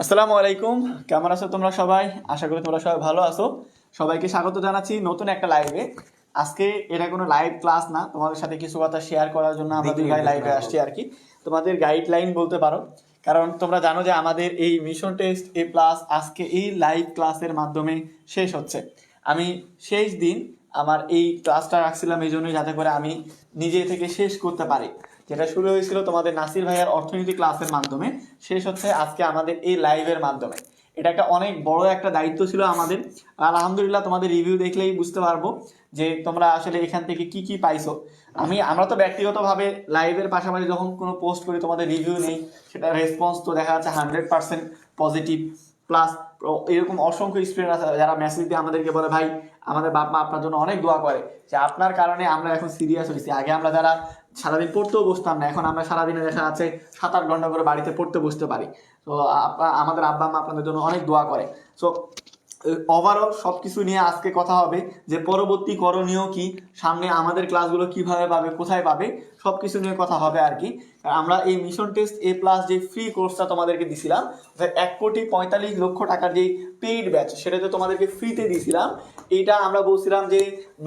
আসসালামু আলাইকুম। কেমন আছো তোমরা সবাই? আশা করি তোমরা সবাই ভালো আছো। সবাইকে স্বাগত জানাচ্ছি নতুন একটা লাইভে আজকে এটা কোনো লাইভ ক্লাস না তোমাদের সাথে কিছু কথা শেয়ার করার জন্য দুই ভাই লাইভে আসছি আর কি তোমাদের গাইডলাইন বলতে পারো। কারণ তোমরা জানো যে আমাদের এই মিশন টেস্ট এ প্লাস আজকে এই লাইভ ক্লাসের মাধ্যমে শেষ হচ্ছে। আমি শেষ দিন আমার এই ক্লাসটা রাখছিলাম এই জন্যই যাতে করে আমি নিজে থেকে শেষ করতে পারি। যেটা শুরু হয়েছিল তোমাদের নাসির ভাইয়ার অর্থনীতি ক্লাসের মাধ্যমে, শেষ হচ্ছে আজকে আমাদের এই লাইভের মাধ্যমে। এটা একটা অনেক বড় একটা দায়িত্ব ছিল আমাদের। আলহামদুলিল্লাহ তোমাদের রিভিউ দেখলেই বুঝতে পারব যে তোমরা আসলে এখান থেকে কি কি পাইছো। আমি, আমরা তো ব্যক্তিগতভাবে লাইভের পাশাপাশি যখন কোনো পোস্ট করি, তোমাদের রিভিউ নেই, সেটা রেসপন্স তো দেখা যাচ্ছে হান্ড্রেড পার্সেন্ট পজিটিভ প্লাস এরকম অসংখ্য স্টুডেন্ট আছে যারা মেসেজ দিয়ে আমাদেরকে বলে, ভাই, আমাদের বাপ মা আপনার জন্য অনেক দোয়া করে যে আপনার কারণে আমরা এখন সিরিয়াস হয়েছি। আগে আমরা যারা সারাদিন পড়তেও বসতাম না। এখন আমরা সারাদিনে দেখা যাচ্ছে সাত আট ঘণ্টা করে বাড়িতে পড়তে বসতে পারি। তো আমাদের আব্বা মা আপনাদের জন্য অনেক দোয়া করে। সো ওভারঅল সব কিছু নিয়ে আজকে কথা হবে যে, পরবর্তী করণীয় কি? সামনে আমাদের ক্লাসগুলো কীভাবে পাবে? কোথায় পাবে? সব কিছু নিয়ে কথা হবে আর কি আমরা এই মিশন টেস্ট এ প্লাস যে ফ্রি কোর্সটা তোমাদেরকে দিছিলাম এক কোটি পঁয়তাল্লিশ লক্ষ টাকার যে পেইড ব্যাচ সেটা তো তোমাদেরকে ফ্রিতে দিয়েছিলাম এটা আমরা বলছিলাম যে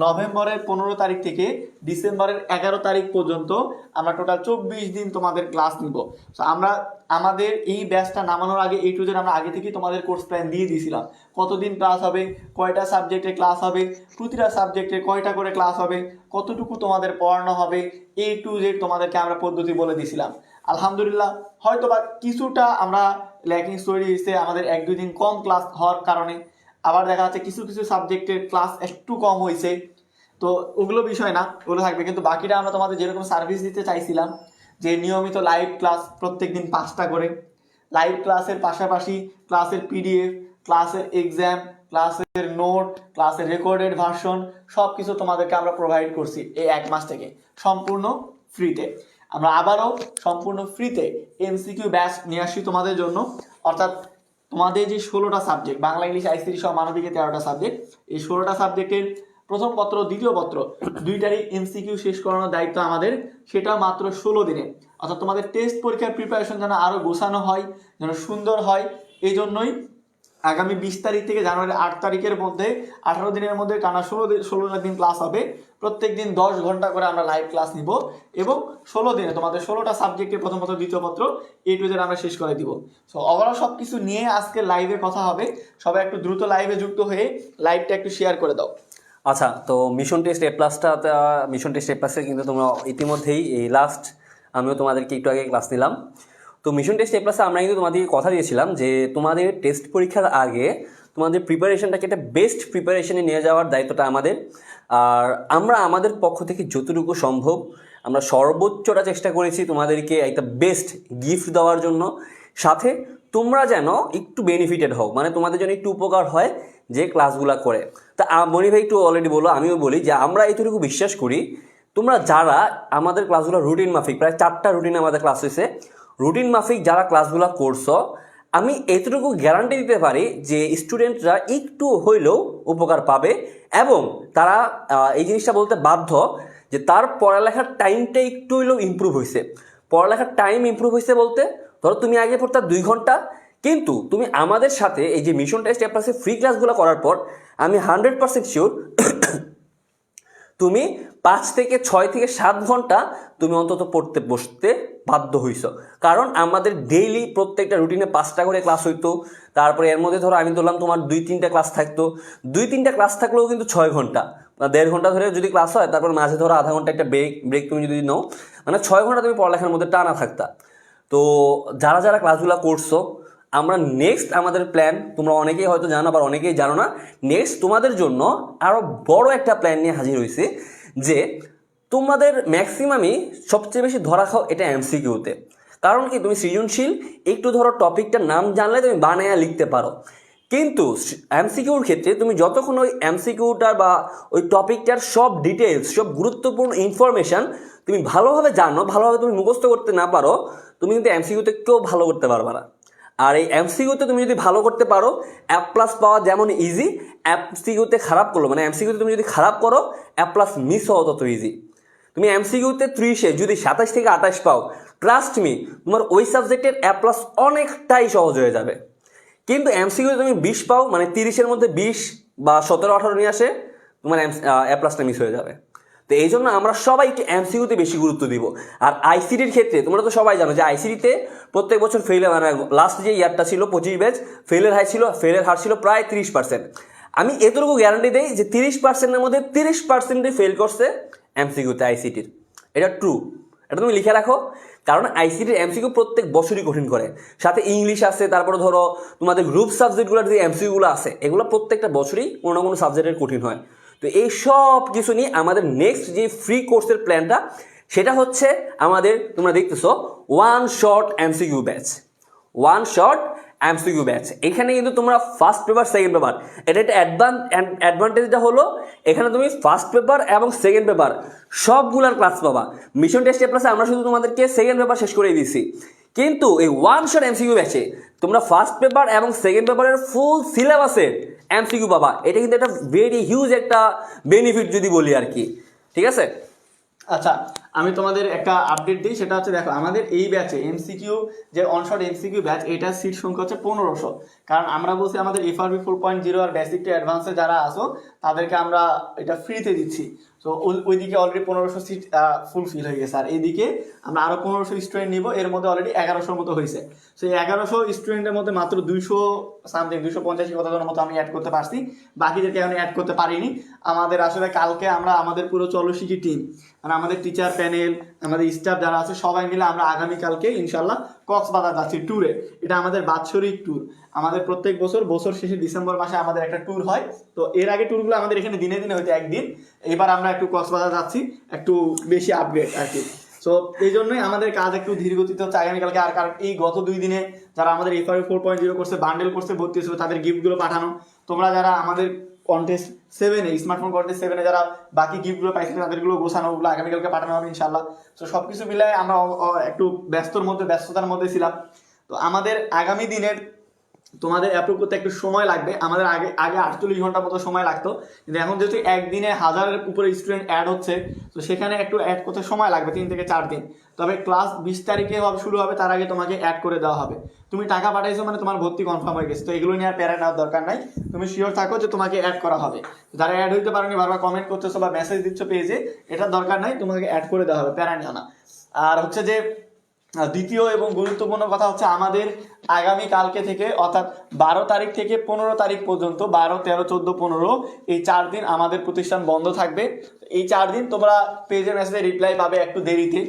নভেম্বরের পনেরো তারিখ থেকে ডিসেম্বরের এগারো তারিখ পর্যন্ত আমরা টোটাল চব্বিশ দিন তোমাদের ক্লাস নিব। তো আমরা, আমাদের এই ব্যাচটা নামানোর আগে এই টু আমরা আগে থেকেই তোমাদের কোর্স প্ল্যান দিয়ে দিয়েছিলাম কতদিন ক্লাস হবে, কয়টা সাবজেক্টে ক্লাস হবে, প্রতিটা সাবজেক্টে কয়টা করে ক্লাস হবে কতটুকু তোমাদের পড়ানো হবে এ টু জেড তোমাদেরকে আমরা পদ্ধতি বলে দিয়েছিলাম আলহামদুলিল্লাহ হয়তো বা কিছুটা আমরা ল্যাকিংস তৈরি হয়েছে আমাদের এক দুই দিন কম ক্লাস হওয়ার কারণে, আবার দেখা যাচ্ছে কিছু কিছু সাবজেক্টের ক্লাস একটু কম হয়েছে তো ওগুলো বিষয় না, ওগুলো থাকবে। কিন্তু বাকিটা আমরা তোমাদের যেরকম সার্ভিস দিতে চাইছিলাম, যে নিয়মিত লাইভ ক্লাস প্রত্যেক দিন পাঁচটা করে। লাইভ ক্লাসের পাশাপাশি ক্লাসের পিডিএফ ক্লাসের এক্সাম ক্লাসের নোট, ক্লাসের রেকর্ডেড ভার্সন সব কিছু তোমাদেরকে আমরা প্রোভাইড করছি এই এক মাস থেকে। সম্পূর্ণ ফ্রিতে আমরা আবারও সম্পূর্ণ ফ্রিতে এমসিকিউ ব্যাচ নিয়ে আসি তোমাদের জন্য। অর্থাৎ তোমাদের যে ষোলোটা সাবজেক্ট বাংলা, ইংলিশ আইসিটি সহ মানবিকে তেরোটা সাবজেক্ট এই ষোলোটা সাবজেক্টের প্রথম পত্র, দ্বিতীয় পত্র, দুইটারই এমসিকিউ শেষ করানোর দায়িত্ব আমাদের। সেটা মাত্র ষোলো দিনে। অর্থাৎ তোমাদের টেস্ট পরীক্ষার প্রিপারেশন যেন আরও গোছানো হয়, যেন সুন্দর হয়, এই জন্যই আগামী বিশ তারিখ থেকে জানুয়ারি আট তারিখের মধ্যে, আঠারো দিনের মধ্যে টানা ষোলো দিন ষোলো দিন ক্লাস হবে। প্রত্যেক দিন দশ ঘণ্টা করে আমরা লাইভ ক্লাস নিব এবং ষোলো দিনে তোমাদের ষোলোটা সাবজেক্টের প্রথম পত্র, দ্বিতীয় পত্র এই টু আমরা শেষ করে দিব। সো ওভারঅল সব কিছু নিয়ে আজকে লাইভে কথা হবে। সবাই একটু দ্রুত লাইভে যুক্ত হয়ে লাইভটা একটু শেয়ার করে দাও। আচ্ছা তো মিশন টেস্ট এ প্লাসটা মিশন টেস্ট এ প্লাসে কিন্তু তোমরা ইতিমধ্যেই এই লাস্ট আমিও তোমাদেরকে একটু আগে ক্লাস নিলাম। তো মিশন টেস্ট এ প্লাসে আমরা কিন্তু তোমাদেরকে কথা দিয়েছিলাম যে তোমাদের টেস্ট পরীক্ষার আগে তোমাদের প্রিপারেশনটাকে একটা বেস্ট প্রিপারেশনে নিয়ে যাওয়ার দায়িত্বটা আমাদের। আর আমরা আমাদের পক্ষ থেকে যতটুকু সম্ভব আমরা সর্বোচ্চটা চেষ্টা করেছি তোমাদেরকে একটা বেস্ট গিফট দেওয়ার জন্য। সাথে তোমরা যেন একটু বেনিফিটেড হও মানে তোমাদের জন্য একটু উপকার হয় যে ক্লাসগুলো করে। তা মনি ভাই একটু অলরেডি বলো, আমিও বলি যে আমরা এতটুকু বিশ্বাস করি, তোমরা যারা আমাদের ক্লাসগুলো রুটিন মাফিক, প্রায় চারটা রুটিন আমাদের ক্লাস হয়েছে রুটিন মাফিক যারা ক্লাসগুলো করছ, আমি এতটুকু গ্যারান্টি দিতে পারি যে স্টুডেন্টরা একটু হইলেও উপকার পাবে এবং তারা এই জিনিসটা বলতে বাধ্য যে তার পড়ালেখার টাইমটা একটু হইলেও ইম্প্রুভ হয়েছে পড়ালেখার টাইম ইম্প্রুভ হয়েছে বলতে, ধরো তুমি আগে পড়তা দুই ঘণ্টা, কিন্তু তুমি আমাদের সাথে এই যে মিশন টেস্ট অ্যাপ্লাসে ফ্রি ক্লাসগুলো করার পর, আমি হান্ড্রেড পার্সেন্ট শিওর তুমি পাঁচ থেকে ছয় থেকে সাত ঘণ্টা তুমি অন্তত পড়তে, বসতে বাধ্য হইছ। কারণ আমাদের ডেইলি প্রত্যেকটা রুটিনে পাঁচটা করে ক্লাস হইতো। তারপরে এর মধ্যে ধরো আমি ধরলাম তোমার দুই, তিনটা ক্লাস থাকতো। দুই, তিনটা ক্লাস থাকলেও কিন্তু ছয় ঘণ্টা। দেড় ঘণ্টা ধরে যদি ক্লাস হয়, তারপর মাঝে ধরো আধা ঘণ্টা একটা ব্রেক ব্রেক তুমি যদি নাও মানে ছয় ঘণ্টা তুমি পড়ালেখার মধ্যে টানা থাকতা। তো যারা যারা ক্লাসগুলো করছ, আমরা নেক্সট আমাদের প্ল্যান তোমরা অনেকেই হয়তো জানো আবার অনেকেই জানো না নেক্সট তোমাদের জন্য আরও বড় একটা প্ল্যান নিয়ে হাজির হয়েছে যে তোমাদের ম্যাক্সিমামই সবচেয়ে বেশি ধরা খাও এটা এমসিকিউতে কারণ কি, তুমি সৃজনশীল, একটু ধরো টপিকটার নাম জানলে তুমি বানায়া লিখতে পারো। কিন্তু এমসিকিউর ক্ষেত্রে তুমি যতক্ষণ ওই এমসিকিউটার বা ওই টপিকটার সব ডিটেলস সব গুরুত্বপূর্ণ ইনফরমেশান তুমি ভালোভাবে জানো, ভালোভাবে তুমি মুখস্থ করতে না পারো, তুমি কিন্তু এমসিকিউতে কেউ ভালো করতে পারবে না। আর এই এমসিকিউতে তুমি যদি ভালো করতে পারো অ্যাপ প্লাস পাওয়া যেমন ইজি এমসিকিউতে খারাপ করল মানে এমসিকিউতে তুমি যদি খারাপ করো অ্যাপ প্লাস মিস হওয়া তত ইজি তুমি এমসিকিউতে ত্রিশে, যদি সাতাশ থেকে আঠাশ পাও ট্রাস্ট মি তোমার ওই সাবজেক্টের অ্যাপ প্লাস অনেকটাই সহজ হয়ে যাবে। কিন্তু এমসিকিউ তুমি বিশ পাও মানে তিরিশের মধ্যে বিশ বা সতেরো, আঠারো নিয়ে আসে, তোমার অ্যাপ প্লাসটা মিস হয়ে যাবে। তো এই জন্য আমরা সবাই একটু এমসিকিউতে বেশি গুরুত্ব দিব। আর আইসিডির ক্ষেত্রে, তোমরা তো সবাই জানো যে আইসিডিতে প্রত্যেক বছর ফেলের মানে লাস্ট যে ইয়ারটা ছিল পঁচিশ ব্যাচ ফেলের হার ছিল ফেলের হার ছিল প্রায় তিরিশ পার্সেন্ট আমি এতটুকু গ্যারান্টি দেই যে তিরিশ পার্সেন্টের মধ্যে তিরিশ পার্সেন্টে ফেল করছে এমসিকিউতে আইসিটির এটা ট্রু এটা তুমি লিখে রাখো। কারণ আইসিটির এমসিকিউ প্রত্যেক বছরই কঠিন করে। সাথে ইংলিশ আছে, তারপরে ধরো তোমাদের গ্রুপ সাবজেক্টগুলোর যে এমসিকিউগুলো আছে, এগুলো প্রত্যেকটা বছরই কোনো না কোনো সাবজেক্টের কঠিন হয়। তো এই সব কিছু নিয়ে আমাদের নেক্সট যে ফ্রি কোর্সের প্ল্যানটা সেটা হচ্ছে আমাদের, তোমরা দেখতেছো one shot MCQ batch one shot MCQ batch এখানে কিন্তু তোমরা ফার্স্ট পেপার সেকেন্ড পেপার এটা একটা অ্যাডভান্স অ্যাডভান্টেজটা হলো, এখানে তুমি ফার্স্ট পেপার এবং সেকেন্ড পেপার সবগুলার ক্লাস পাবা। মিশন টেস্ট প্লাসে আমরা শুধু তোমাদেরকে সেকেন্ড পেপার শেষ করে দিয়েছি। কিন্তু এই ওয়ান শট এমসিকিউ ব্যাচে তোমরা ফার্স্ট পেপার এবং সেকেন্ড পেপারের ফুল সিলেবাসের এমসিকিউ পাবা। এটা কিন্তু একটা ভেরি হিউজ একটা বেনিফিট যদি বলি আর কি। ঠিক আছে? আচ্ছা আমি তোমাদের একটা আপডেট দিই, সেটা হচ্ছে দেখো, আমাদের এই ব্যাচে এমসিকিউ যে অনশট এমসিকিউ ব্যাচ এটার সিট সংখ্যা হচ্ছে পনেরোশো। কারণ আমরা বলছি আমাদের এফআরবি ফোর পয়েন্ট জিরো আর বেসিক টু অ্যাডভান্সে যারা আসো তাদেরকে আমরা এটা ফ্রিতে দিচ্ছি। তো ওইদিকে অলরেডি পনেরোশো সিট ফুলফিল হয়ে গেছে। আর এইদিকে আমরা আরও পনেরোশো স্টুডেন্ট নিব, এর মধ্যে অলরেডি এগারোশোর মতো হয়েছে। সেই এগারোশো স্টুডেন্টের মধ্যে মাত্র দুইশো সামথিং দুইশো পঞ্চাশি কতজনের মতো আমি অ্যাড করতে পারছি। বাকিদেরকে আমি অ্যাড করতে পারিনি। আমাদের আসলে কালকে আমরা আমাদের পুরো চলশিকি টিম মানে আমাদের টিচার প্যানেল আমাদের স্টাফ যারা আছে, সবাই মিলে আমরা আগামীকালকে ইনশাল্লাহ কক্সবাজার যাচ্ছি ট্যুরে এটা আমাদের বাৎসরিক ট্যুর আমাদের প্রত্যেক বছর বছর শেষে ডিসেম্বর মাসে আমাদের একটা ট্যুর হয়। তো এর আগে ট্যুরগুলো আমাদের এখানে দিনে দিনে হয়তো একদিন। এবার আমরা একটু কক্সবাজার যাচ্ছি, একটু বেশি আপগ্রেড আর কি। সো এই জন্যই আমাদের কাজ একটু ধীর গতিতে হচ্ছে আগামীকালকে আর কারণ এই গত দুই দিনে যারা আমাদের এফআর ফোর পয়েন্ট জিরো করছে বান্ডেল করছে ভর্তি হয়েছিল, তাদের গিফটগুলো পাঠানো। তোমরা যারা আমাদের কন্টেস্ট সেভেনে স্মার্টফোন কন্টেস্ট সেভেনে যারা বাকি গিফটগুলো পাইছিল তাদেরগুলো গোছানো, ওগুলো আগামীকালকে পাঠানো হবে ইনশাল্লাহ তো সব কিছু মিলাই আমরা একটু ব্যস্তর মধ্যে, ব্যস্ততার মধ্যে ছিলাম। তো আমাদের আগামী দিনের তোমাদের অ্যাপ্রুভ করতে একটু সময় লাগবে। আমাদের আগে আগে আটচল্লিশ ঘণ্টা মতো সময় লাগতো। কিন্তু এখন যেহেতু একদিনে হাজারের উপরে স্টুডেন্ট অ্যাড হচ্ছে, তো সেখানে একটু অ্যাড করতে সময় লাগবে, তিন থেকে চার দিন। তবে ক্লাস বিশ তারিখে হবে, শুরু হবে, তার আগে তোমাকে অ্যাড করে দেওয়া হবে। তুমি টাকা পাঠাইছো মানে তোমার ভর্তি কনফার্ম হয়ে গেছে। তো এগুলো নিয়ে আর প্যারা নেওয়ার দরকার নাই। তুমি শিওর থাকো যে তোমাকে অ্যাড করা হবে। যারা অ্যাড হইতে পারোনি, বারবার কমেন্ট করতেছো বা মেসেজ দিচ্ছ পেজে এটা দরকার নাই, তোমাকে অ্যাড করে দেওয়া হবে, প্যারা নিও না। আর হচ্ছে যে দ্বিতীয় এবং গুরুত্বপূর্ণ কথা হচ্ছে আমাদের আগামী কালকে থেকে, অর্থাৎ বারো তারিখ থেকে পনেরো তারিখ পর্যন্ত, বারো, তেরো, চোদ্দ, পনেরো, এই চার দিন আমাদের প্রতিষ্ঠান বন্ধ থাকবে। এই চার দিন তোমরা পেজে মেসেজে রিপ্লাই পাবে একটু দেরিতে,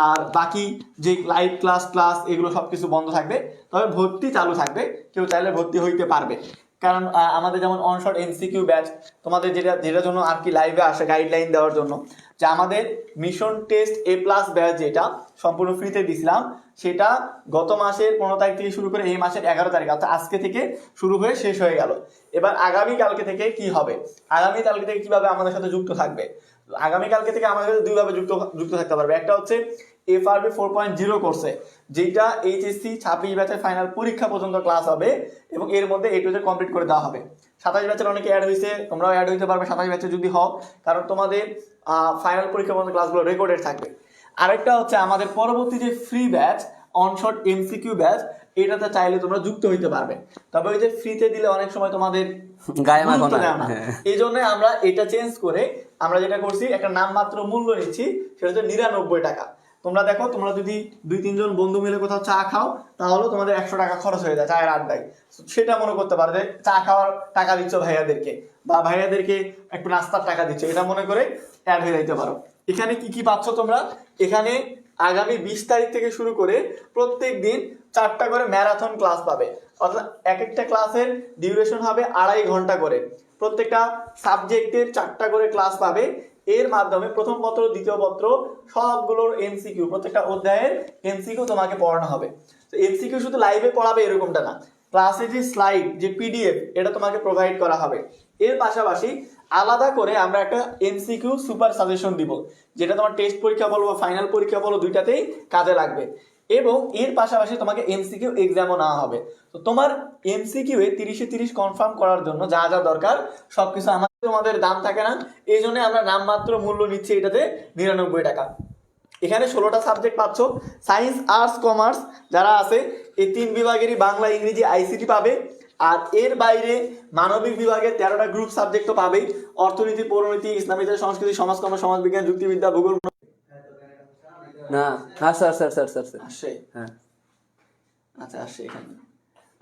আর বাকি যে লাইভ ক্লাস ক্লাস এগুলো সব কিছু বন্ধ থাকবে। তবে ভর্তি চালু থাকবে, কেউ চাইলে ভর্তি হইতে পারবে। কারণ আমাদের যেমন অনশট এমসিকিউ ব্যাচ তোমাদের যেটা, যেটার জন্য আর কি লাইভে আসে গাইডলাইন দেওয়ার জন্য, যে আমাদের mission test A plus batch যেটা সম্পূর্ণ ফ্রিতে দিছিলাম, সেটা গত মাসের পনেরো তারিখ থেকে শুরু করে এই মাসের এগারো তারিখ, অর্থাৎ আজকে থেকে শুরু হয়ে শেষ হয়ে গেল। এবার আগামী কালকে থেকে কি হবে? আগামী কালকে থেকে কীভাবে আমাদের সাথে যুক্ত থাকবে? আগামীকালকে থেকে আমাদের সাথে দুইভাবে যুক্ত যুক্ত থাকতে পারবে। একটা হচ্ছে এফআরবি ফোর পয়েন্ট জিরো কোর্সে যেটা এইচএসসি ছাব্বিশ ব্যাচের ফাইনাল পরীক্ষা পর্যন্ত ক্লাস হবে এবং এর মধ্যে এ টু কমপ্লিট করে দেওয়া হবে। সাতাশ ব্যাচের অনেকে অ্যাড হয়েছে তোমরাও অ্যাড হইতে পারবে সাতাশ ব্যাচে যদি হও কারণ তোমাদের ফাইনাল পরীক্ষা পর্যন্ত ক্লাসগুলো রেকর্ডেড থাকবে। আরেকটা হচ্ছে আমাদের পরবর্তী যে free batch one shot MCQ batch এটাতে চাইলে তোমরা যুক্ত হইতে পারবে। তবে ওই যে ফ্রিতে দিলে অনেক সময় তোমাদের গায়ে। হ্যাঁ। এই জন্য আমরা এটা চেঞ্জ করে আমরা যেটা করছি একটা নামমাত্র মূল্য নিচ্ছি সেটা হচ্ছে নিরানব্বই টাকা। তোমরা দেখো, তোমরা যদি দুই, তিনজন বন্ধু মিলে কোথাও চা খাও তাহলে তোমাদের একশো টাকা খরচ হয়ে যায় চায়ের আড্ডায়। সেটা মনে করতে পারো যে চা খাওয়ার টাকা দিচ্ছ ভাইয়াদেরকে বা ভাইয়াদেরকে একটু নাস্তার টাকা দিচ্ছ, এটা মনে করে অ্যাড হয়ে যাইতে পারো। এখানে কি কি পাচ্ছ তোমরা? এখানে আগামী বিশ তারিখ থেকে শুরু করে প্রত্যেক দিন চারটা করে ম্যারাথন ক্লাস পাবে। অর্থাৎ এক একটা ক্লাসের ডিউরেশন হবে আড়াই ঘণ্টা করে। প্রত্যেকটা সাবজেক্টের চারটা করে ক্লাস পাবে। এর মাধ্যমে প্রথম পত্র, দ্বিতীয় পত্র, সবগুলোর এমসিকিউ প্রত্যেকটা অধ্যায়ের এমসিকিউ তোমাকে পড়ানো হবে। তো এমসিকিউ শুধু লাইভে পড়াবে এরকমটা না। ক্লাসে যে স্লাইড যে পিডিএফ এটা তোমাকে প্রোভাইড করা হবে। এর পাশাপাশি আলাদা করে আমরা একটা এমসিকিউ সুপার সাজেশন দিব, যেটা তোমার টেস্ট পরীক্ষা বলো বা ফাইনাল পরীক্ষা বলো, দুইটাতেই কাজে লাগবে। এবং এর পাশাপাশি তোমাকে এমসিকিউ এক্সামও নেওয়া হবে। তো তোমার এমসিকিউ এ তিরিশে তিরিশ কনফার্ম করার জন্য যা যা দরকার, সবকিছু আমাদের তোমাদের দাম থাকে না এই জন্য আমরা নামমাত্র মূল্য নিচ্ছি এটাতে নিরানব্বই টাকা। এখানে ষোলোটা সাবজেক্ট পাচ্ছ সায়েন্স আর্টস কমার্স যারা আছে এই তিন বিভাগেরই বাংলা ইংরেজি আইসিটি পাবে। আর এর বাইরে মানবিক বিভাগের তেরোটা গ্রুপ সাবজেক্ট তো পাবেই। অর্থনীতি পৌরনীতি ইসলামী ইতিহাস, সংস্কৃতি সমাজকর্ম সমাজবিজ্ঞান যুক্তিবিদ্যা ভূগোল। না হ্যাঁ sir sir sir sir sir. আসে? হ্যাঁ। আচ্ছা আসে এখানে।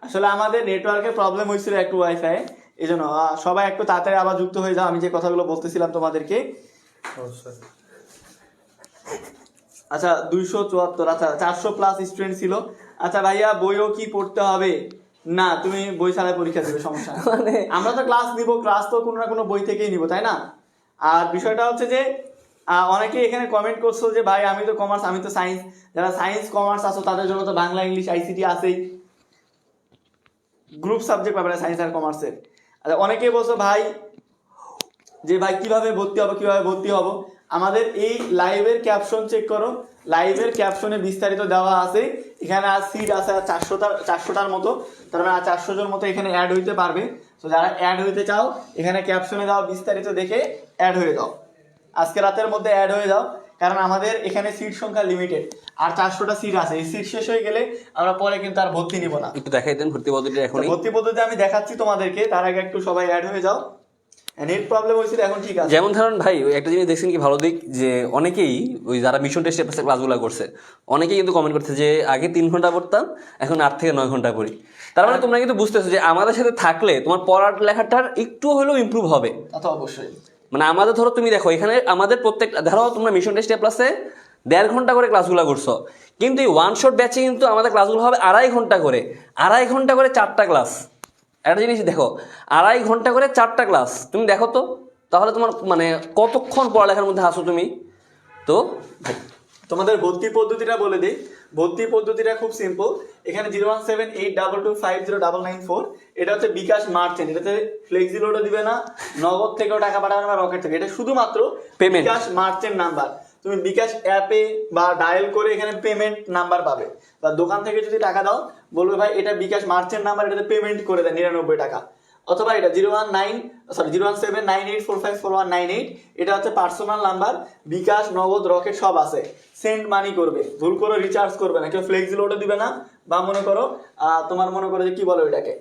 আসলে আমাদের নেটওয়ার্কের প্রবলেম হয়েছিল একটু ওয়াইফাই এই জন্য সবাই একটু তাড়াতাড়ি আবার যুক্ত হয়ে যাও আমি যে কথাগুলো বলতেছিলাম তোমাদেরকে। আচ্ছা দুইশো চুয়াত্তর আচ্ছা চারশো প্লাস স্টুডেন্ট ছিল। আচ্ছা ভাইয়া বইও কি পড়তে হবে? না তুমি বই ছাড়াই পরীক্ষা দেবে সমস্যা মানে? আমরা তো ক্লাস নিব ক্লাস তো কোনো না কোনো বই থেকেই নিব তাই না? আর বিষয়টা হচ্ছে যে অনেকে এখানে কমেন্ট করছ যে ভাই আমি তো কমার্স আমি তো সায়েন্স যারা সায়েন্স কমার্স আছো তাদের জন্য তো বাংলা ইংলিশ আইসিটি আছেই। গ্রুপ সাবজেক্ট পাবে সায়েন্স আর কমার্সের আচ্ছা অনেকেই বলছো, ভাই, যে ভাই, কীভাবে ভর্তি হব, কীভাবে ভর্তি হব? আমাদের এই লাইভের ক্যাপশন চেক করো। লাইভের ক্যাপশনে বিস্তারিত দেওয়া আছে। এখানে আর সিট আছে, আর চারশোটার চারশোটার মতো। তার মানে আর চারশো জন মতো এখানে অ্যাড হইতে পারবে। তো যারা অ্যাড হইতে চাও, এখানে ক্যাপশনে দাও বিস্তারিত দেখে অ্যাড হয়ে যাও। আজকে রাতের মধ্যে অ্যাড হয়ে যাও। কারণ আমাদের এখানে সিট সংখ্যা লিমিটেড আর চারশোটা সিট আছে। এই সিট শেষ হয়ে গেলে আমরা পরে কিন্তু আর ভর্তি নিব না। একটু দেখাই দেন ভর্তি পদ্ধতিটা তো এখনই। ভর্তি পদ্ধতি আমি দেখাচ্ছি তোমাদেরকে। তার আগে একটু সবাই অ্যাড হয়ে যাও। নেট প্রবলেম হয়েছিল এখন ঠিক আছে। যেমন ধরুন ভাই একটা জিনিস দেখছেন কি? ভালো দিক যে অনেকেই ওই যারা মিশন টেস্ট ক্লাসগুলো করছে অনেকেই কিন্তু কমেন্ট করছে যে আগে তিন ঘণ্টা পড়তাম এখন আট থেকে নয় ঘণ্টা পড়ি। তার মানে তোমরা কিন্তু বুঝতেছো যে আমাদের সাথে থাকলে তোমার পড়ার লেখাটার একটু হলেও ইমপ্রুভ হবে। তা তো অবশ্যই। মানে আমাদের ধরো তুমি দেখো, এখানে আমাদের প্রত্যেক ধরো তোমরা মিশন টেস্ট প্লাসে দেড় ঘণ্টা করে ক্লাসগুলো করছ। কিন্তু এই ওয়ান শট ব্যাচে কিন্তু আমাদের ক্লাসগুলো হবে আড়াই ঘণ্টা করে। আড়াই ঘণ্টা করে চারটা ক্লাস একটা জিনিস দেখো, আড়াই ঘণ্টা করে চারটা ক্লাস তুমি দেখো তো, তাহলে তোমার মানে কতক্ষণ পড়ালেখার মধ্যে আসো তুমি? তো তোমাদের ভর্তি পদ্ধতিটা বলে দিই। ভর্তি পদ্ধতিটা খুব সিম্পল এখানে zero one seven eight double two five zero double nine four এটা হচ্ছে বিকাশ মার্চেন্ট এটাতে ফ্লেক্সিলোডও দিবে না নগদ থেকেও টাকা পাঠাবে না রকেট থেকে। এটা শুধুমাত্র Payment. বিকাশ মার্চেন্ট নাম্বার তুমি বিকাশ অ্যাপে বা ডায়াল করে এখানে পেমেন্ট নাম্বার পাবে। বা দোকান থেকে যদি টাকা দাও বলবে ভাই এটা বিকাশ মার্চেন্ট নাম্বার এটাতে পেমেন্ট করে দেয় নিরানব্বই টাকা। অথবা এটা zero one nine sorry zero one seven nine eight four five four one nine eight এটা হচ্ছে পার্সোনাল নাম্বার বিকাশ নগদ রকেট সব আছে। সেন্ড মানি করবে। ভুল করে রিচার্জ করবে না। কেউ ফ্লেক্সি লোডও দিবে না। বা মনে করো তোমার মনে করো যে কি বলো ওইটাকে?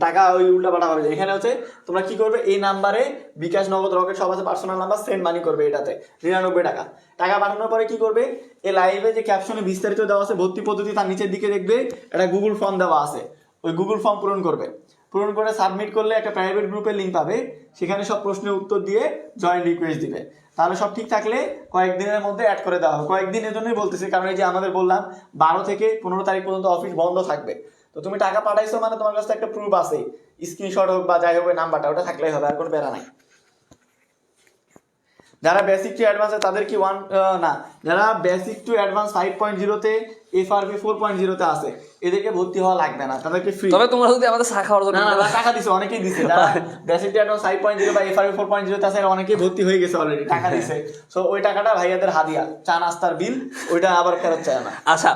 টাকা ওই উল্টা পাল্টা হবে এখানে হচ্ছে, তোমরা কি করবে? এই নাম্বারে বিকাশ নগদ, রকেট, সব আছে পার্সোনাল নাম্বার সেন্ড মানি করবে এটাতে। নিরানব্বই টাকা। টাকা পাঠানোর পরে কি করবে? এই লাইভে যে ক্যাপশনে বিস্তারিত দেওয়া আছে, ভর্তি পদ্ধতি তার নিচের দিকে দেখবে। একটা গুগল ফর্ম দেওয়া আছে। ওই গুগল ফর্ম পূরণ করবে। পূরণ করে সাবমিট করলে একটা প্রাইভেট গ্রুপের লিঙ্ক পাবে। সেখানে সব প্রশ্নের উত্তর দিয়ে জয়েন রিকোয়েস্ট দিবে। তাহলে সব ঠিক থাকলে কয়েকদিনের মধ্যে অ্যাড করে দেওয়া হবে। কয়েকদিনের জন্যই বলতেছি, কারণ এই যে আমাদের বললাম, বারো থেকে পনেরো তারিখ পর্যন্ত অফিস বন্ধ থাকবে। তো তুমি টাকা পাঠাইছো মানে তোমার কাছে একটা প্রুফ আছে। স্ক্রিনশট হোক বা যাই হোক নাম্বারটা ওটা থাকলেই হবে, আর কোনো বেড়া নাই। যারা বেসিক টু অ্যাডভান্স তাদের কি ওয়ান না, যারা basic to advance five point জিরোতে F R B four point জিরোতে আছে। এদেরকে ভর্তি হওয়া লাগবে না তাদেরকে ফ্রি তবে তোমরা যদি আমাদের চা খাওয়ার জন্য না না টাকা দিছে অনেকেই দিছে। যারা basic to advance five point zero বা F R B four point জিরোতে আছে অনেকেই ভর্তি হয়ে গেছে অলরেডি টাকা দিছে। সো ওই টাকাটা ভাইয়াদের হাদিয়া চা নাস্তার বিল ওইটা আবার ফেরত চায় না। আচ্ছা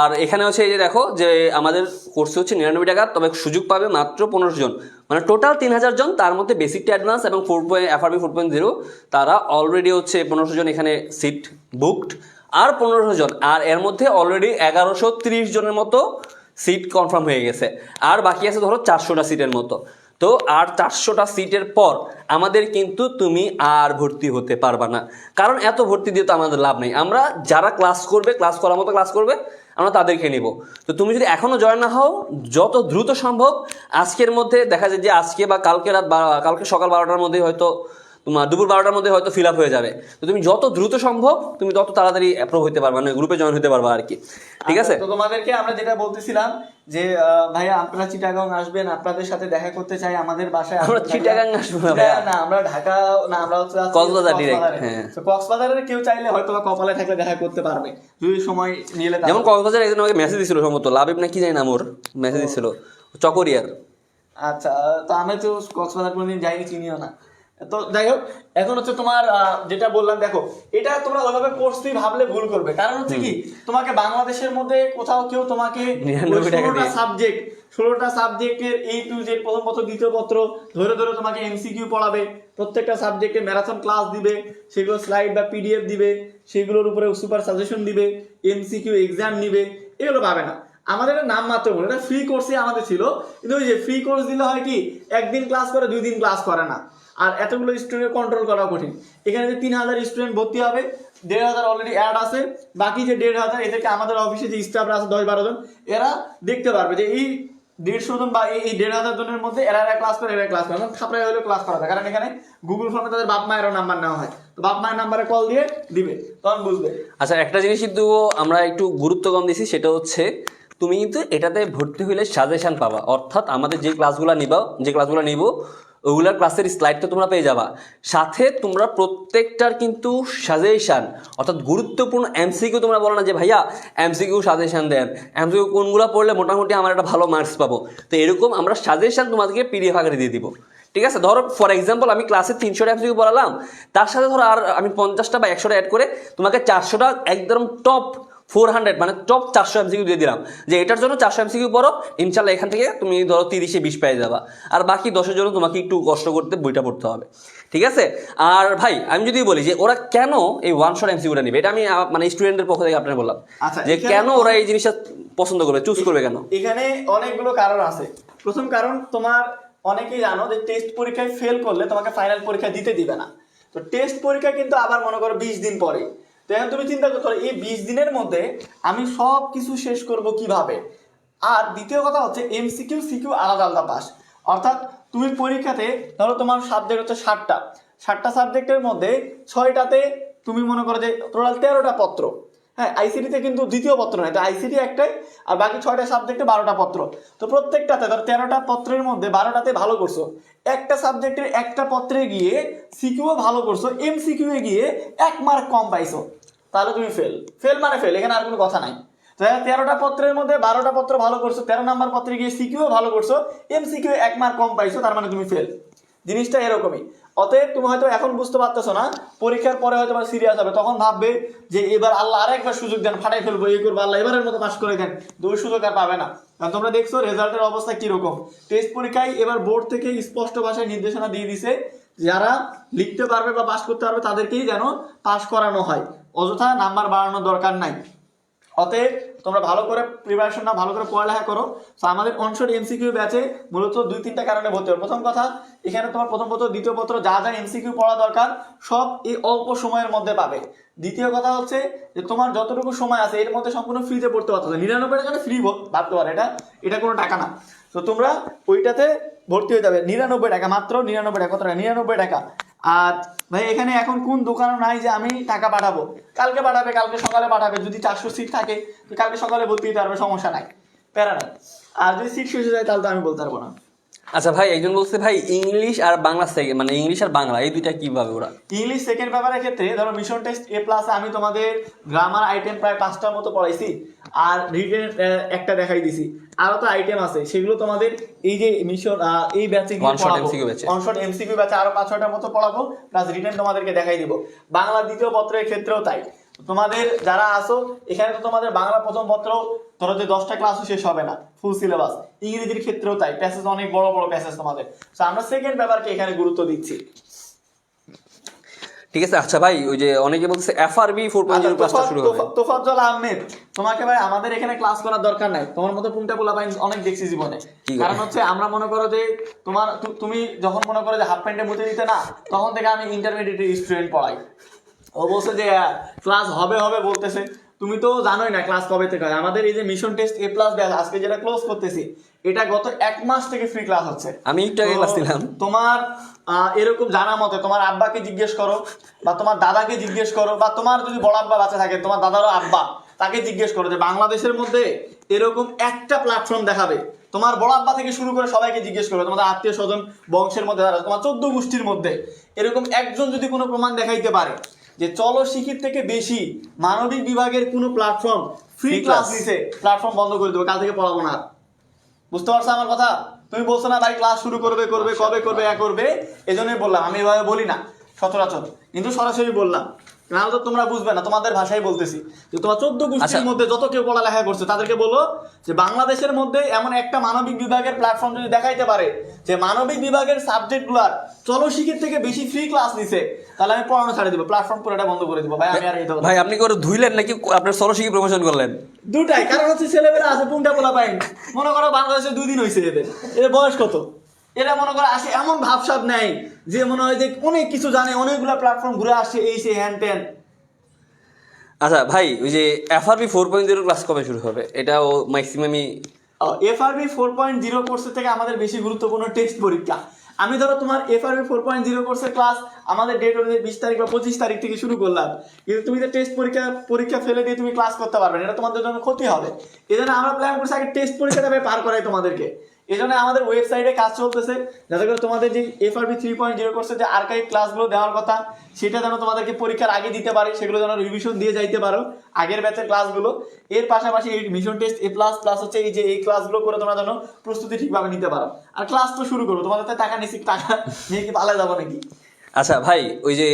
আর এখানে হচ্ছে এই যে দেখো যে আমাদের কোর্স হচ্ছে নিরানব্বই টাকা তবে সুযোগ পাবে মাত্র পনেরোশো জন। মানে টোটাল তিন হাজার জন তার মধ্যে বেসিক টু অ্যাডভান্স এবং four point FRB four point zero তারা অলরেডি হচ্ছে পনেরোশো জন এখানে সিট বুকড আর পনেরোশো জন। আর এর মধ্যে অলরেডি এগারোশো তিরিশ জনের মতো সিট কনফার্ম হয়ে গেছে। আর বাকি আছে ধরো চারশোটা সিটের মতো। তো আর চারশোটা সিটের পর আমাদের কিন্তু তুমি আর ভর্তি হতে পারবা না। কারণ এত ভর্তি দিয়ে তো আমাদের লাভ নেই। আমরা যারা ক্লাস করবে ক্লাস করার মতো ক্লাস করবে, আমরা তাদেরকে নিব। তো তুমি যদি এখনও জয়েন না হও, যত দ্রুত সম্ভব আজকের মধ্যে দেখা যায় যে আজকে বা কালকে রাত কালকে সকাল বারোটার মধ্যে হয়তো তোমার দুপুর বারোটার মধ্যে হয়তো ফিল আপ হয়ে যাবে। তো তুমি যত দ্রুত সম্ভব তুমি তত তাড়াতাড়ি অ্যাপ্রুভ হতে পারবে মানে গ্রুপে জয়েন হতে পারবা আর কি ঠিক আছে? তো তোমাদেরকে আমরা যেটা বলতেছিলাম যে ভাইয়া আপনারা চিটাগাং আসবেন আপনাদের সাথে দেখা করতে চাই আমাদের বাসায় আমরা চিটাগাং আসব না না আমরা ঢাকা না আমরা হচ্ছে কক্সবাজার কক্সবাজারে। হ্যাঁ। তো কক্সবাজারের কেউ চাইলে হয়তো কপালে থাকলে দেখা করতে পারবে। যদি সময় নিলে যেমন কক্সবাজার একজন আমাকে মেসেজ দিছিল সম্ভবত লাভিব না কি জানি না মোর মেসেজ দিছিল চকরিয়ার। আচ্ছা তো আমি তো কক্সবাজার কোনোদিন যাইনি চিনিও না। তো যাই হোক এখন হচ্ছে তোমার যেটা বললাম দেখো এটা তোমরা ওইভাবে কোর্সই ভাবলে ভুল করবে। কারণ হচ্ছে কি তোমাকে বাংলাদেশের মধ্যে কোথাও কেউ তোমাকে 99 টাকা সাবজেক্ট ষোলোটা সাবজেক্টের এই টু জেড প্রথম পত্র দ্বিতীয় পত্র ধরে ধরে তোমাকে এমসিকিউ পড়াবে। প্রত্যেকটা সাবজেক্টে ম্যারাথন ক্লাস দিবে সেগুলো স্লাইড বা পিডিএফ দিবে সেগুলোর উপরে সুপার সাজেশন দিবে এমসিকিউ এক্সাম নিবে এগুলো পাবে না। আমাদের নাম মাত্র বলে এটা ফ্রি কোর্সে আমাদের ছিল। কিন্তু ওই যে ফ্রি কোর্স দিলে হয় কি একদিন ক্লাস করে দুই দিন ক্লাস করে না। আর এতগুলো স্টুডেন্ট কন্ট্রোল করা কঠিন। এখানে যে তিন হাজার স্টুডেন্ট ভর্তি হবে, দেড় হাজার অলরেডি অ্যাড আছে, বাকি যে দেড় হাজার, এদেরকে আমাদের অফিসে যে স্টাফরা আছে, দশ বারো জন, এরা দেখতে পারবে যে এই দেড়শো জন বা এই- দেড় হাজার জনের মধ্যে এরা এরা ক্লাস করে, এরা ক্লাস করে। এবং খাপড়ায় হলেও ক্লাস করা যায়। কারণ এখানে গুগল ফর্মে তাদের বাপ মায়েরও নাম্বার নেওয়া হয়। তো বাপ মায়ের নাম্বারে কল দিয়ে দিবে। তখন বুঝবে। আচ্ছা একটা জিনিস কিন্তু আমরা একটু গুরুত্ব কম দিছি সেটা হচ্ছে তুমি কিন্তু এটাতে ভর্তি হলে সাজেশন পাবা। অর্থাৎ আমাদের যে ক্লাসগুলো নিবা, যে ক্লাসগুলো নিব ওগুলার ক্লাসের স্লাইড তো তোমরা পেয়ে যাবা। সাথে তোমরা প্রত্যেকটার কিন্তু সাজেশান অর্থাৎ গুরুত্বপূর্ণ এমসিকিউ তোমরা বলো না যে, ভাইয়া এমসিকিউ সাজেশন দেন। এমসিকিউ কোনগুলো পড়লে মোটামুটি আমার একটা ভালো মার্কস পাবো? তো এরকম আমরা সাজেশান তোমাদেরকে পিডিএফ আকারে দিয়ে দিব। ঠিক আছে? ধরো ফর এক্সাম্পল আমি ক্লাসে তিনশোটা এমসিকিউ পড়ালাম। তার সাথে ধরো আর আমি পঞ্চাশটা বা একশোটা অ্যাড করে তোমাকে চারশোটা একদম টপ ফোর হান্ড্রেড মানে টপ চারশো এমসিকিউ দিয়ে দিলাম। যে এটার জন্য চারশো এমসিকিউ পড়ো ইনশাল্লাহ এখান থেকে তুমি ধরো তিরিশে বিশ পেয়ে যাবা। আর বাকি দশের জন্য তোমাকে একটু কষ্ট করতে বইটা পড়তে হবে। ঠিক আছে? আর ভাই আমি যদি বলি যে ওরা কেন এই ওয়ান শট এমসিকিউটা নেবে? এটা আমি মানে স্টুডেন্টের পক্ষ থেকে আপনার বললাম। আচ্ছা, যে কেন ওরা এই জিনিসটা পছন্দ করবে? চুজ করবে কেন? এখানে অনেকগুলো কারণ আছে। প্রথম কারণ তোমার অনেকেই জানো যে টেস্ট পরীক্ষায় ফেল করলে তোমাকে ফাইনাল পরীক্ষা দিতে দিবে না। তো টেস্ট পরীক্ষা কিন্তু আবার মনে করো বিশ দিন পরে তো এখন তুমি চিন্তা করতে এই বিশ দিনের মধ্যে আমি সব কিছু শেষ করব কীভাবে? আর দ্বিতীয় কথা হচ্ছে এমসিকিউ সিকিউ আলাদা আলাদা পাস অর্থাৎ তুমি পরীক্ষাতে ধরো তোমার সাবজেক্ট হচ্ছে ষাটটা ষাটটা সাবজেক্টের মধ্যে ছয়টাতে তুমি মনে করো যে টোটাল তেরোটা পত্র। হ্যাঁ আইসিটিতে কিন্তু দ্বিতীয় পত্র নয় তো আইসিটি একটাই আর বাকি ছয়টা সাবজেক্টে বারোটা পত্র। তো প্রত্যেকটাতে ধর তেরোটা পত্রের মধ্যে বারোটাতে ভালো করছ। একটা সাবজেক্টের একটা পত্রে গিয়ে সিকিউও ভালো করছ এম এ গিয়ে এক মার্ক কম পাইছো। তাহলে তুমি ফেল ফেল মানে ফেল এখানে আর কোনো কথা নাই। তো তেরোটা পত্রের মধ্যে বারোটা পত্র ভালো করছ, তেরো নাম্বার পত্রে গিয়ে সিকিউও ভালো করছ এম সিকিউ এক মার্ক কম পাইছো, তার মানে তুমি ফেল জিনিসটা এরকমই। অতএব তুমি হয়তো এখন বুঝতে পারতেছো না, পরীক্ষার পরে হয়তো সিরিয়াস হবে, তখন ভাববে যে এবার আল্লাহ আরেকবার সুযোগ দেন, ফাটাই ফেলব এই করব, আল্লাহ এবারের মতো পাস করে দেন ওই সুযোগ আর পাবে না। কারণ তোমরা দেখছ রেজাল্টের অবস্থা কীরকম। টেস্ট পরীক্ষায় এবার বোর্ড থেকে স্পষ্ট ভাষায় নির্দেশনা দিয়ে দিছে, যারা লিখতে পারবে বা পাস করতে পারবে, তাদেরকেই যেন পাস করানো হয়। অযথা নাম্বার বাড়ানোর দরকার নাই। অতএব তোমরা ভালো করে প্রিপারেশন না ভালো করে পড়ালেখা করো। তো আমাদের অনশোর এমসিকিউ ব্যাচে মূলত দুই, তিনটা কারণে ভর্তি হবে। প্রথম কথা, এখানে তোমার প্রথম পত্র, দ্বিতীয় পত্র, যা যা এমসিকিউ পড়া দরকার, সব এই অল্প সময়ের মধ্যে পাবে। দ্বিতীয় কথা হচ্ছে যে, তোমার যতটুকু সময় আছে, এর মধ্যে সম্পূর্ণ ফ্রিতে পড়তে পারতো নিরানব্বই টাকা ফ্রি ভাবতে পারো এটা। এটা কোনো টাকা না। তো তোমরা ওইটাতে ভর্তি হয়ে যাবে। নিরানব্বই টাকা, মাত্র নিরানব্বই টাকা। কত টাকা? নিরানব্বই টাকা। আর ভাই, এখানে এখন কোন দোকানও নাই যে আমি টাকা পাঠাবো? কালকে পাঠাবে, কালকে সকালে পাঠাবে। যদি চারশো সিট থাকে কালকে সকালে ভর্তি হতে পারবে, সমস্যা নাই। প্যারা নাই। আর যদি সিট শুষে যায়, তাহলে তো আমি বলতে পারব না। আচ্ছা ভাই একজন বলছে ভাই ইংলিশ আর বাংলা থেকে মানে ইংলিশ আর বাংলা এই দুইটা কীভাবে ওরা? ইংলিশ সেকেন্ড পেপারের ক্ষেত্রে ধরো মিশন টেস্ট এ প্লাস আমি তোমাদের গ্রামার আইটেম প্রায় পাঁচটার মতো পড়াইছি আর রিটেন একটা দেখাই দিছি। আরও তো আইটেম আছে সেগুলো তোমাদের এই যে মিশন এই ব্যাচে। অনশট এমসিকিউ ব্যাচে আরও পাঁচ ছয়টার মতো পড়াবো প্লাস রিটেন তোমাদেরকে দেখাই দিব। বাংলা দ্বিতীয় পত্রের ক্ষেত্রেও তাই। তোমাদের যারা আসো এখানে তো তোমাদের বাংলা প্রথম পত্র ধরো যে দশটা ক্লাসও শেষ হবে না ফুল সিলেবাস ইংরেজির ক্ষেত্রেও তাই প্যাসেজ অনেক বড় বড় প্যাসেজ তোমাদের। তো আমরা সেকেন্ড ব্যাপারকে এখানে গুরুত্ব দিচ্ছি। ঠিক আছে আচ্ছা ভাই ওই যে অনেকে বলছে এফআরবি ফোর পয়েন্ট জিরো ক্লাসটা শুরু হবে। তোফাজ্জল আহমেদ তোমাকে ভাই আমাদের এখানে ক্লাস করার দরকার নাই। তোমার মতো পুংটা পোলা ভাই অনেক দেখছি জীবনে। কারণ হচ্ছে আমরা মনে করো যে তোমার তুমি যখন মনে করো যে হাফ প্যান্টে মুতে দিতে না তখন থেকে আমি ইন্টারমিডিয়েট স্টুডেন্ট পড়াই। ও বলছে যে ক্লাস হবে হবে বলতেছে। তুমি তো জানোই না ক্লাস কবে থেকে হয়। আমাদের এই যে mission test A plus batch আজকে যেটা ক্লোজ করতেছি এটা গত এক মাস থেকে ফ্রি ক্লাস হচ্ছে। আমি একটু আগে ক্লাস নিলাম। তোমার এরকম জানা মতে তোমার আব্বাকে জিজ্ঞেস করো বা তোমার দাদাকে জিজ্ঞেস করো বা তোমার যদি বড় আব্বা বাচ্চা থাকে তোমার দাদারও আব্বা তাকে জিজ্ঞেস করো যে বাংলাদেশের মধ্যে এরকম একটা প্ল্যাটফর্ম দেখাবে। তোমার বড় আব্বা থেকে শুরু করে সবাইকে জিজ্ঞেস করো তোমাদের আত্মীয় স্বজন বংশের মধ্যে যারা তোমার চোদ্দ গোষ্ঠীর মধ্যে এরকম একজন যদি কোনো প্রমাণ দেখাইতে পারে যে চলো শিখির থেকে বেশি মানবিক বিভাগের কোনো প্ল্যাটফর্ম ফ্রি ক্লাস। নিছে প্ল্যাটফর্ম বন্ধ করে দেবো কাল থেকে পড়াবো না। বুঝতে পারছ আমার কথা? তুমি বলছো না ভাই ক্লাস শুরু করবে করবে কবে করবে এ করবে? এজন্যই জন্যই বললাম আমি এভাবে বলি না সচরাচর। কিন্তু সরাসরি বললাম নাহলে তো তোমরা বুঝবে না তোমাদের ভাষায় বলতেছি। যে তোমার চোদ্দ গোষ্ঠীর আচ্ছা। মধ্যে যত কেউ পড়ালেখা করছে তাদেরকে বলো যে বাংলাদেশের মধ্যে এমন একটা মানবিক বিভাগের প্ল্যাটফর্ম যদি দেখাইতে পারে যে মানবিক বিভাগের সাবজেক্টগুলার চলো শিখের থেকে বেশি ফ্রি ক্লাস নিছে তাহলে আমি পড়ানো ছাড়ে দিব প্ল্যাটফর্ম পুরোটা বন্ধ করে দিব। ভাই আমি আর এই ভাই আপনি করে ধুইলেন নাকি আপনার সরস্বতী প্রমোশন করলেন? দুটাই কারণ হচ্ছে ছেলেমেয়েরা আছে পুংটা পোলা পাইন মনে করো বাংলাদেশে দুই দিন হয়েছে এদের। এদের বয়স কত? এরা মনে করো আসে এমন ভাবসাব নেই যে মনে হয় যে অনেক কিছু জানে অনেকগুলো প্ল্যাটফর্ম ঘুরে আসছে এই সে হ্যান ত্যান আচ্ছা ভাই ওই যে FRB four point zero class কবে শুরু হবে? এটাও ম্যাক্সিমামই এফআরবি ফোর পয়েন্ট জিরো কোর্সের থেকে আমাদের বেশি গুরুত্বপূর্ণ টেস্ট পরীক্ষা। আমি ধরো তোমার এফআরবি ফোর পয়েন্ট জিরো কোর্সের ক্লাস আমাদের ডেট অনুযায়ী বিশ তারিখ বা পঁচিশ তারিখ থেকে শুরু করলাম। কিন্তু তুমি তো টেস্ট পরীক্ষা পরীক্ষা ফেলে দিয়ে তুমি ক্লাস করতে পারবে না এটা তোমাদের জন্য ক্ষতি হবে। এই জন্য আমরা প্ল্যান করছি আগে টেস্ট পরীক্ষাটা পার করাই তোমাদেরকে। এই জন্য আমাদের ওয়েবসাইটে কাজ চলতেছে। যাতে করে তোমাদের যে এফআরবি থ্রি পয়েন্ট জিরো কোর্সের যে আর্কাইভ ক্লাসগুলো দেওয়ার কথা, সেটা যেন তোমাদেরকে পরীক্ষার আগে দিতে পারে, সেগুলো যেন রিভিশন দিয়ে যাইতে পারো, আগের ব্যাচের ক্লাসগুলো এর পাশাপাশি এই mission test A plus plus হচ্ছে এই যে এই ক্লাসগুলো করে তোমরা যেন প্রস্তুতি ঠিকভাবে নিতে পারো। আর ক্লাস তো শুরু করো, তোমাদের তো টাকা নিচ্ছি টাকা নিয়ে কি পালা যাব নাকি? আচ্ছা ভাই ওই যে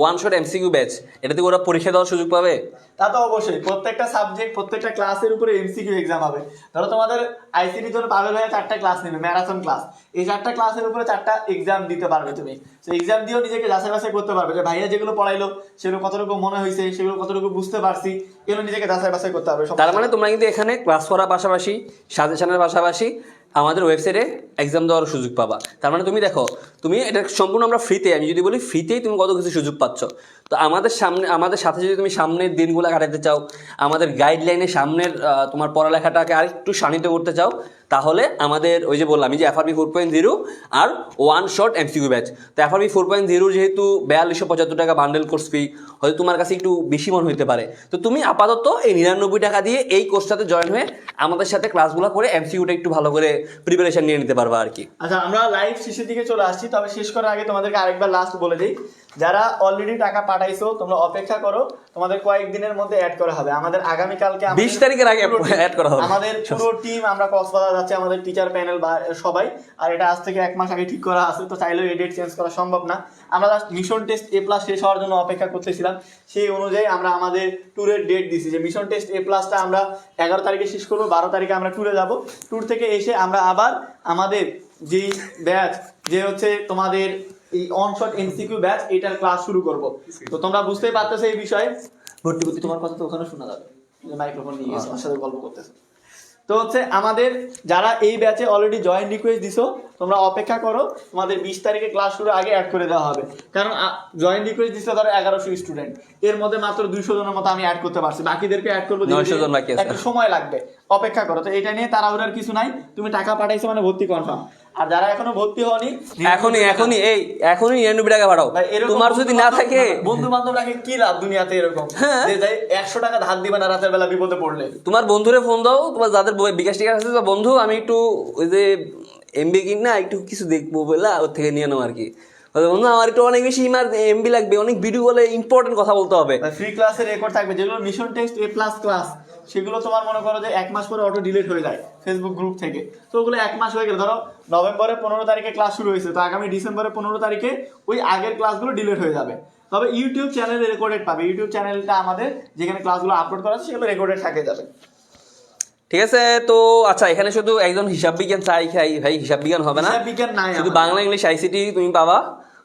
ওয়ান শট এমসিকিউ ব্যাচ এটাতে ওরা পরীক্ষা দেওয়ার সুযোগ পাবে? তা তো অবশ্যই প্রত্যেকটা সাবজেক্ট প্রত্যেকটা ক্লাসের উপরে এমসিকিউ এক্সাম হবে। ধরো তোমাদের আইসিটির জন্য পাবেল হয়ে চারটা ক্লাস নেবে ম্যারাথন ক্লাস এই চারটা ক্লাসের উপরে চারটা এক্সাম দিতে পারবে তুমি। সেই এক্সাম দিয়েও নিজেকে যাচাই বাছাই করতে পারবে যে ভাইয়া যেগুলো পড়াইলো সেগুলো কতটুকু মনে হয়েছে সেগুলো কতটুকু বুঝতে পারছি এগুলো নিজেকে যাচাই বাছাই করতে হবে। তার মানে তোমরা কিন্তু এখানে ক্লাস করার পাশাপাশি সাজেশনের পাশাপাশি আমাদের ওয়েবসাইটে এক্সাম দেওয়ার সুযোগ পাবা। তার মানে তুমি দেখো তুমি এটা সম্পূর্ণ আমরা ফ্রিতে আমি যদি বলি ফ্রিতেই তুমি কত কিছু সুযোগ পাচ্ছ। তো আমাদের সামনে, আমাদের সাথে যদি তুমি সামনের দিনগুলো কাটাতে চাও, আমাদের গাইডলাইনে সামনের তোমার পড়ালেখাটাকে আরেকটু শানিত করতে চাও, তাহলে আমাদের ওই যে বললাম যে এফআরবি ফোর পয়েন্ট জিরো আর ওয়ান শট এমসিকিউ ব্যাচ তো এফআরবি ফোর পয়েন্ট জিরো যেহেতু বিয়াল্লিশশো পঁচাত্তর টাকা বান্ডেল কোর্স ফি হয়তো তোমার কাছে একটু বেশি মনে হইতে পারে। তো তুমি আপাতত এই নিরানব্বই টাকা দিয়ে এই কোর্সটাতে জয়েন হয়ে আমাদের সাথে ক্লাসগুলো করে এমসিকিউটা একটু ভালো করে প্রিপারেশন নিয়ে নিতে পারবা আর কি। আচ্ছা আমরা লাইভ শেষের দিকে চলে আসছি, তবে শেষ করার আগে তোমাদেরকে আরেকবার লাস্ট বলে দিই, যারা অলরেডি টাকা পাঠাইছো তোমরা অপেক্ষা করো তোমাদের কয়েকদিনের মধ্যে অ্যাড করা হবে। আমাদের আগামীকালকে আমাদের বিশ তারিখের আগে অ্যাড করা হবে। আমাদের পুরো টিম আমরা কক্সবাজার যাচ্ছি আমাদের টিচার প্যানেল বা সবাই। আর এটা আজ থেকে এক মাস আগে ঠিক করা আছে তো চাইলেও এই ডেট চেঞ্জ করা সম্ভব না। আমরা মিশন টেস্ট এ প্লাস শেষ হওয়ার জন্য অপেক্ষা করতেছিলাম। সেই অনুযায়ী আমরা আমাদের ট্যুরের ডেট দিছি যে মিশন টেস্ট এ প্লাসটা আমরা এগারো তারিখে শেষ করব বারো তারিখে আমরা ট্যুরে যাব। ট্যুর থেকে এসে আমরা আবার আমাদের যেই ব্যাচ যে হচ্ছে তোমাদের এই অনশট এমসিকিউ ব্যাচ এটার ক্লাস শুরু করব। তো তোমরা বুঝতেই পারতেছো এই বিষয়ে। ভর্তি ভর্তি তোমার কথা তো ওখানে শোনা যাবে। মাইক্রোফোন নিয়ে গেছো আমার সাথে গল্প করতেছো। তো হচ্ছে আমাদের যারা এই ব্যাচে অলরেডি জয়েন রিকোয়েস্ট দিছো তোমরা অপেক্ষা করো তোমাদের বিশ তারিখে ক্লাস শুরু আগে অ্যাড করে দেওয়া হবে। কারণ জয়েন রিকোয়েস্ট দিচ্ছে ধরো এগারোশো স্টুডেন্ট এর মধ্যে মাত্র দুইশো জনের মতো আমি অ্যাড করতে পারছি। বাকিদেরকে অ্যাড করব ধীরে 900 জন বাকি। একটু সময় লাগবে। অপেক্ষা করো। তো এটা নিয়ে তারা তাড়াহুড়ার কিছু নাই। তুমি টাকা পাঠাইছো মানে ভর্তি কনফার্ম আর যারা এখনও ভর্তি হওনি এখনই এখনই এই এখনই নিরানব্বই টাকা পাঠাও তোমার যদি না থাকে বন্ধু বান্ধব রাখে কি লাভ দুনিয়াতে এরকম? হ্যাঁ। একশো টাকা ধার দিবে না রাতের বেলা বিপদে পড়লে। তোমার বন্ধুরে ফোন দাও তোমার যাদের বিকাশ টিকাশ আছে বন্ধু আমি একটু ওই যে এমবি কিন না একটু কিছু দেখব বলে ওর থেকে নিয়ে নাও আর কি। বন্ধু আমার একটু অনেক বেশি ইমার এমবি লাগবে অনেক ভিডিও বলে ইম্পর্টেন্ট কথা বলতে হবে। ফ্রি ক্লাসের রেকর্ড থাকবে যেগুলো mission test A plus class সেগুলো তোমার মনে করো যে এক মাস পরে অটো ডিলিট হয়ে যায় ফেসবুক গ্রুপ থেকে। তো ওগুলো এক মাস হয়ে গেলে। ধরো নভেম্বরের পনেরো তারিখে ক্লাস শুরু হয়েছে তো আগামী ডিসেম্বরের পনেরো তারিখে ওই আগের ক্লাসগুলো ডিলিট হয়ে যাবে। তবে ইউটিউব চ্যানেলে রেকর্ডেড পাবে। ইউটিউব চ্যানেলটা আমাদের যেখানে ক্লাসগুলো আপলোড করা আছে সেগুলো রেকর্ডেড থাকে যাবে। ঠিক আছে তো আচ্ছা এখানে শুধু একজন হিসাব বিজ্ঞান চাই খাই। ভাই হিসাব বিজ্ঞান হবে না। বিজ্ঞান নাই শুধু বাংলা ইংলিশ আইসিটি তুমি পাবা।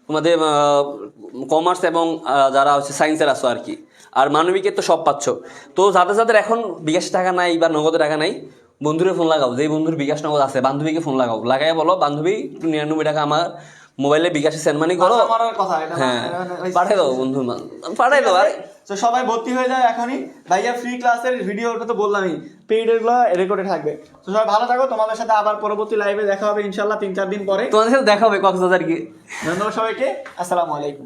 তোমাদের কমার্স এবং যারা হচ্ছে সায়েন্সের আছো আর কি। আর মানবিকের তো সব পাচ্ছ। তো যাদের যাদের এখন বিকাশ টাকা নাই বা নগদ টাকা নাই বন্ধুরে ফোন লাগাও। যেই বন্ধুর বিকাশ নগদ আছে বান্ধবীকে ফোন লাগাও। লাগাই বলো বান্ধবী নিরানব্বই টাকা আমার মোবাইলে বিকাশে সেন্ড মানি করো। এটা হ্যাঁ পাঠাই দাও বন্ধু পাঠাই দাও আরে। তো সবাই ভর্তি হয়ে যায় এখনই। ভাইয়া ফ্রি ক্লাসের ভিডিও ওটা তো বললামই। পেইডেরগুলো রেকর্ডে থাকবে। তো সবাই ভালো থাকো তোমাদের সাথে আবার পরবর্তী লাইভে দেখা হবে ইনশাল্লাহ তিন চার দিন পরে। তোমাদের সাথে দেখা হবে কক্সবাজার কি ধন্যবাদ সবাইকে আসসালামু আলাইকুম।